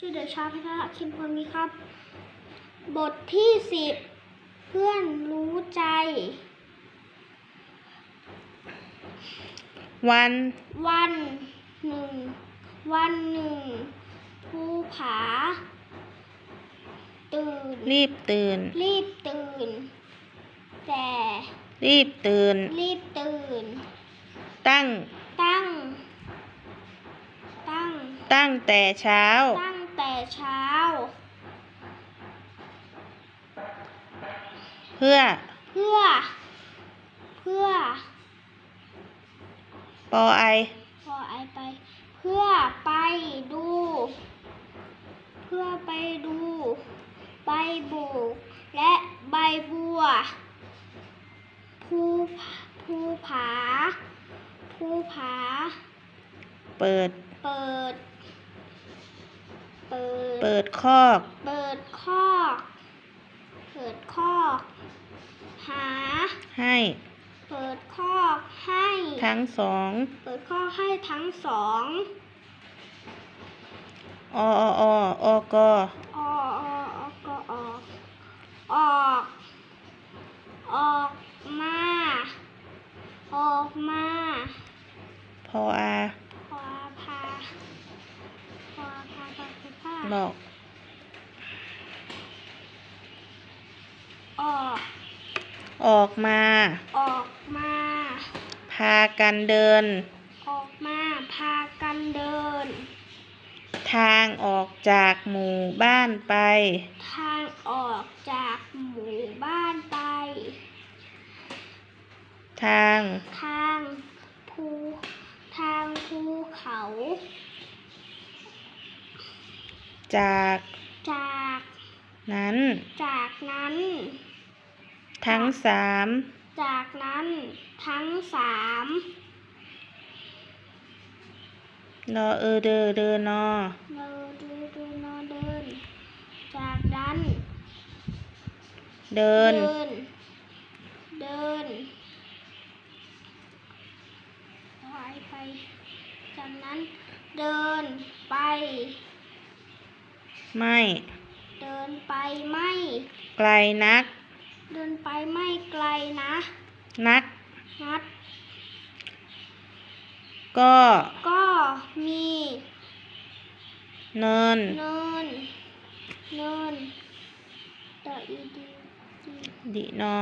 ชื่อเดชาพัฒนาคิมพลมีครับ บทที่สิบเพื่อนรู้ใจ วัน วันหนึ่ง วันหนึ่งภูผา ตื่น รีบตื่น รีบตื่น แต่ รีบตื่น รีบตื่น ตั้ง ตั้ง ตั้ง ตั้งแต่เช้า ตั้ง แต่เช้า เพื่อ เพื่อ เพื่อปอไอพอไอไป เพื่อไปดู เพื่อไปดู ใบบุกและใบบัวภูภูผาภูผา เปิด เปิด เปิด เปิดคอก เปิดคอก เปิดคอก หา ให้ เปิดคอกให้ ทั้งสอง เปิดคอกให้ทั้งสองออออออกออออออกก็ออกออกออกมา ออกมา พออา พอพาพอพาพาพาพา หลอกออกออกมา ออกมา พากันเดิน ออกมาพากันเดิน ทางออกจากหมู่บ้านไป ทางออกจากหมู่บ้านไป ทาง ทางภูทางภูเขา จากจากนั้น จากนั้น ทั้งสามจากนั้นทั้งสามรอเออเดอเดอนอเราดูดูนอนเดิน จากนั้นเดินเดิน เดินไปไปจากนั้นเดินไป ไม่ เดินไปไม่ ไกลนัก เดินไปไม่ไกลนะ นักนัดก็ ก็มีเนิน เนิน เนินต่ออีดีดีดินอ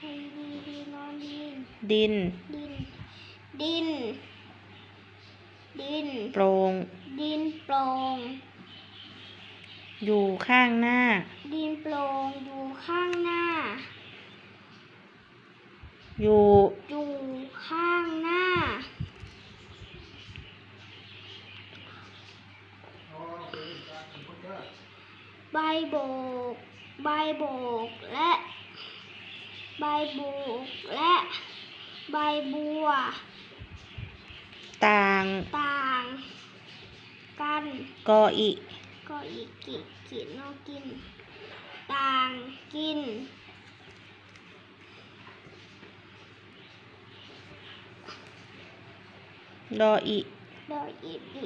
ไอดีดีนอนดิน ดิน ดิน ดิน ดิน โปร่งดินโปร่ง อยู่ข้างหน้า ดินโปร่งอยู่ข้างหน้า อยู่อยู่ข้างหน้า ใบโบก ใบโบกและ ใบโบกและ ใบบัว ต่างต่าง กันกออิ ก็อีกกิกินนอกกิน ต่างกินดออิดออีดิ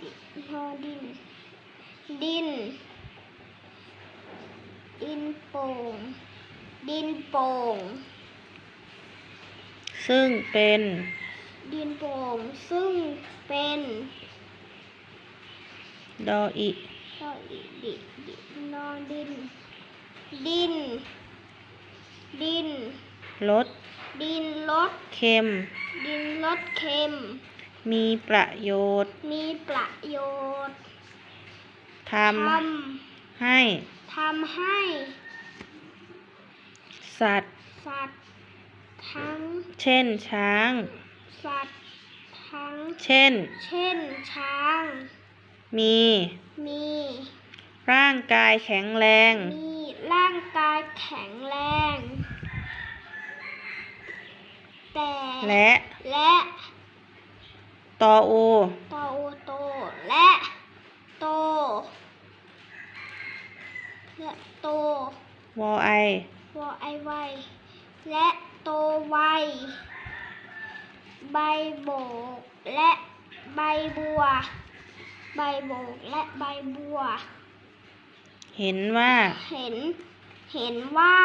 ดิพอดิน ดิน ดินโป่ง ดินโป่ง ซึ่งเป็น ดินโป่ง ซึ่งเป็น ดออิ ดออีดิดินอนดิน ดิน ดินลดดินรสเค็ม ดินรสเค็ม มีประโยชน์ มีประโยชน์ททำให้ำทำให้ สัตว์ สัตว์ ทั้ง เช่นช้าง สัตว์ ทั้ง เช่น เช่นช้าง มี มี ร่างกายแข็งแรง มีร่างกายแข็งแรง แต่และ และตอโอโตโตและโตและโตวอไอวอไอไวและโตไวใบโบกและใบบัว ใบโบกและใบบัว เห็นว่า เห็น เห็นว่า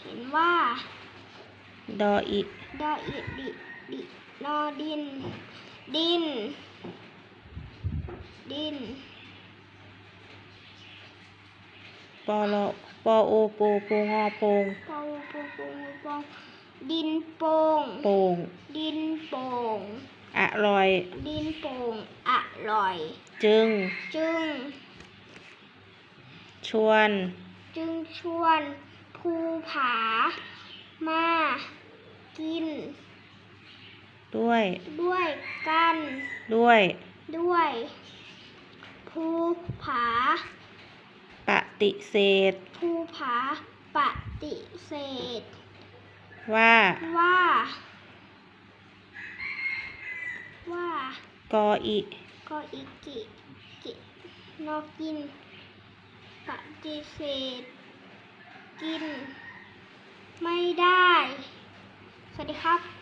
เห็นว่า ดออิดออิดิดินอดิน ดิน ดินปอลอปอโอโปโปงอโปงปองปองปองปองดินโปงโป่งดินโป่งอ ร่อย ดินโป่งอร่อย จึง จึง ชวน จึงชวนภูผา มา กิน ด้วย ด้วยกัน ด้วย ด้วยภูผา ปฏิเสธภูผาปฏิเสธ ว่าว่า ว่ากออิก็อิกิกินอกินปฏิเสธกิน ไม่ได้ สวัสดีครับ